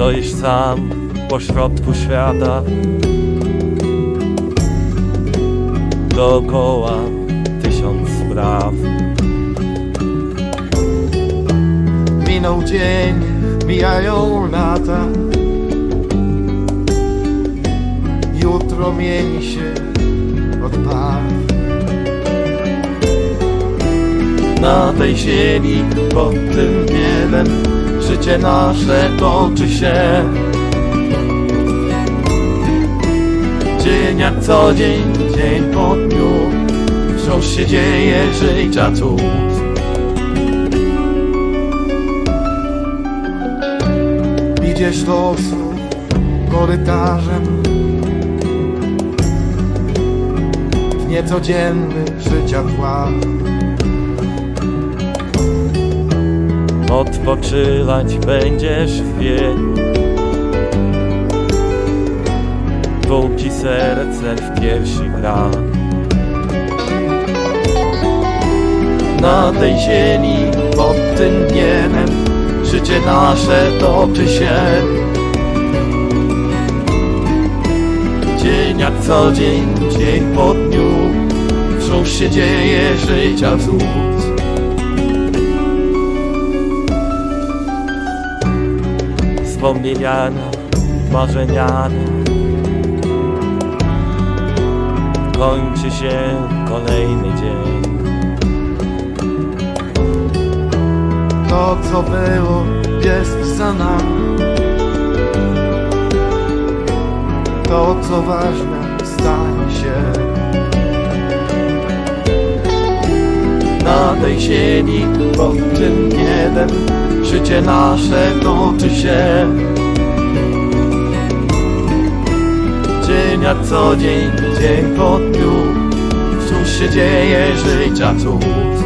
Stoisz sam pośrodku świata. Dookoła tysiąc spraw. Minął dzień, mijają lata. Jutro mieni się od Na tej ziemi pod tym Życie nasze toczy się. Dzień jak co dzień, dzień po dniu Wciąż się dzieje życia cud. Idziesz losu korytarzem. W niecodzienny życia tła Odpoczywać będziesz w biegu Póki serce w piersi gra Na tej ziemi pod tym niebem Życie nasze toczy się. Dzień jak co dzień, dzień po dniu Wciąż się dzieje życia cud Wspomnieniami, marzeniami Kończy się kolejny dzień. To co było jest za nami. To co ważne stanie się. Na tej ziemi pod tym niebem Życie nasze toczy się. Dzień jak co dzień, dzień po dniu Wciąż się dzieje życia cud